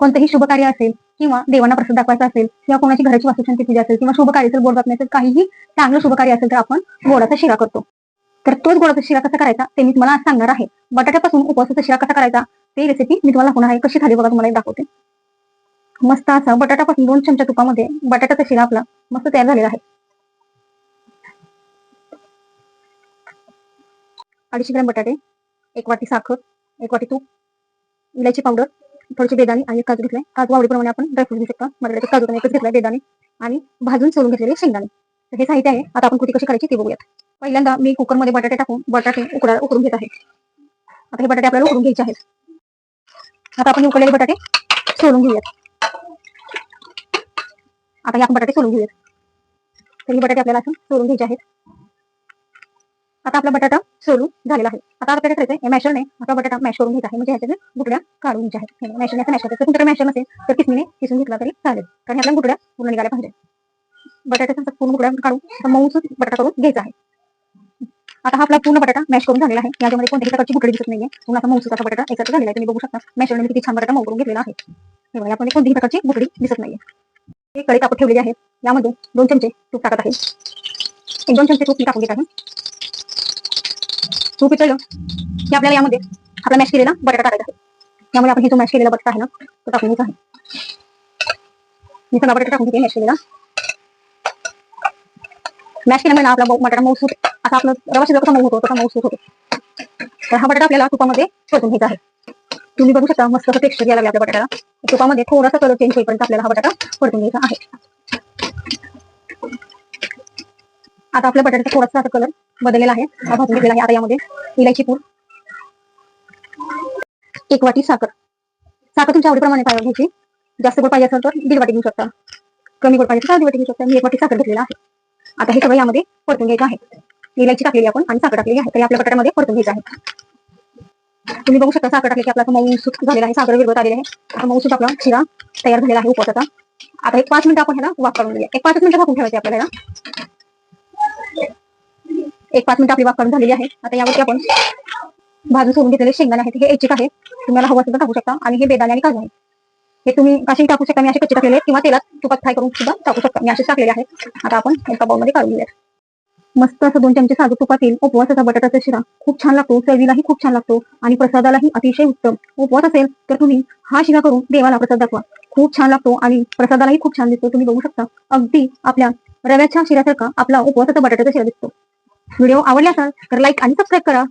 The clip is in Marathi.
कोणतंही शुभ कार्य असेल किंवा देवांना प्रसाद दाखवायचा असेल किंवा कोणाची घराची वास्तुशांती पूजा असेल किंवा शुभ कार्य असेल गोड बातमी काहीही चांगलं शुभ कार्य असेल तर आपण गोडाचा शिरा करतो. तर तोच गोडाचा शिरा कसा करायचा ते मी तुम्हाला आज सांगणार आहे. बटाट्यापासून उपवासाचा शिरा कसा करायचा ते रेसिपी मी तुम्हाला होणार आहे कशी झाली बघा तुम्हाला दाखवते. मस्त असा बटाट्यापासून दोन चमचा तुपामध्ये बटाट्याचा शिरा आपला मस्त तयार झालेला आहे. अडीचशे ग्रॅम बटाटे एक वाटी साखर एक वाटी तूप इलायची पावडर थोडीशी बेदाणे आणि काजू घेतलाय. काजू आवडीप्रमाणे आपण ड्रायफ्रूट घेऊ शकता. माझ्याकडे काजू पण एकच घेतलाय बेदाणे आणि भाजून सोडून घेतलेले शेंगदाणे. हे साहित्य आहे. आता आपण कुठे कशी करायची ते बघूयात. पहिल्यांदा मी कुकरमध्ये बटाटे टाकून बटाटे उकडा उकडून घेत आहे. आता हे बटाटे आपल्याला उकडून घ्यायचे आहेत. आता आपण उकडलेले बटाटे सोडून घेऊयात. आता हे आपण बटाटे सोडून घेऊयात. तर हे बटाटे आपल्याला असून सोडून घ्यायचे आहेत. आता आपला बटाटा सोलू झालेला आहे. आता आपल्याला करायचं बटाटा मॅश करून घ्यायचा आहे. म्हणजे ह्याच्यात गुटड्या काढून घ्यायच्या आहेत. मॅशरने असं मॅश मॅशर किसून घेतला तरी चालेल. कारण आपल्या पूर्ण निघाल्या पाहिजे बटाट्याचा पूर्ण गुटड्या असा मऊसूत बटाटा करून घ्यायचा आता हा पूर्ण बटाटा मॅश करून झालेला आहे. याच्यामध्ये कोणत्याही प्रकारची गुटडी दिसत पूर्ण असा मऊसूत बटाटा एकत्र झालेला आहे. तुम्ही बघू शकता. मॅशरने मी किती छान बटाटा मऊ करून घेतलेला आहे. हे बघा, यामध्ये प्रकारची गुटडी दिसत नाहीये. हे कढई तापत ठेवलेली आहे. यामध्ये दोन चमचे तूप टाकत आहे. एक दोन चमचे तूप मी टाकून तू वितळलं की आपल्याला यामध्ये आपला मॅश केलेला बटाटा टाकायचा आहे. त्यामुळे आपण हे जो मॅश केलेला बटाटा आहे ना तो टाकून आहे. मी सगळा बटाटा टाकून घेते मॅश केलेला. मॅश केल्यामुळे ना आपला बटाटा मऊसूत असा आपलं रवा शिजला कसा मऊ होतो तसा मऊसूत होतो. तर हा बटाटा आपल्याला तुपामध्ये परतून घ्यायचा आहे. तुम्ही बघू शकता मस्त असं टेक्स्चर यायला आपल्या बटाट्याला. तुपामध्ये थोडासा कलर चेंज होईपर्यंत आपल्याला हा बटाटा परतून घ्यायचा आहे. आता आपल्या बटाट्याचा थोडासा कलर बदललेला आहे. भाजून घेतलेला आहे. आता यामध्ये इलायची पूड एक वाटी साखर. साखर तुमच्या आवडीप्रमाणे पाहिजे घ्यायची. जास्त गोड पाहिजे असेल तर दीड वाटी घेऊ शकता. कमी गोड पाहिजे तर वाटी घेऊ शकता. मी एक वाटी साखर घेतलेला आहे. आता हे सगळं यामध्ये परतून घ्यायचं आहे. इलायची टाकलेली आपण आणि साखर टाकलेली आहे. तर आपल्या बटाट्यामध्ये परतून घ्यायचं आहे. तुम्ही बघू शकता साखर टाकली की आपला मऊ सुट झालेला आहे. साखर विरगत आलेला आहे. मऊ सुट आपला शिरा तयार झालेला आहे उपवासाचा. आता एक पाच मिनिटं आपण ह्याला वाफ काढून घेऊया. एक पाच मिनिटं झाकून ठेवायचे आपल्याला एक पाच मिनिट आपली वाफ काढून झालेली आहे. आता यावरती आपण भाजून सोडून घेतलेले शेंगदाणे आहेत हे ऐच्छिक आहे तुम्हाला हवं असेल तर टाकू शकता. आणि हे बेदाणे आणि काजू आहे हे तुम्ही कशी टाकू शकता. मी असे कच्चे टाकलेले किंवा तेलात तुपात फ्राय करून सुद्धा टाकू शकता. मी असे टाकलेले आहेत. आता आपण एका बाउलमध्ये काढून घेऊयात. मस्त असं दोन चमचे साजूक तुपातील उपवासाचा बटाटाचा शिरा. खूप छान लागतो. चवीलाही खूप छान लागतो. आणि प्रसादालाही अतिशय उत्तम. उपवास असेल तर तुम्ही हा शिरा करून देवाला प्रसाद दाखवा. खूप छान लागतो आणि प्रसादालाही खूप छान दिसतो. तुम्ही बघू शकता. अगदी आपल्या रव्याच्या शिऱ्यासारखा आपला उपवासाचा बटाट्याचा शिरा दिसतो. व्हिडिओ आवडला असाल तर लाईक आणि सबस्क्राईब करा.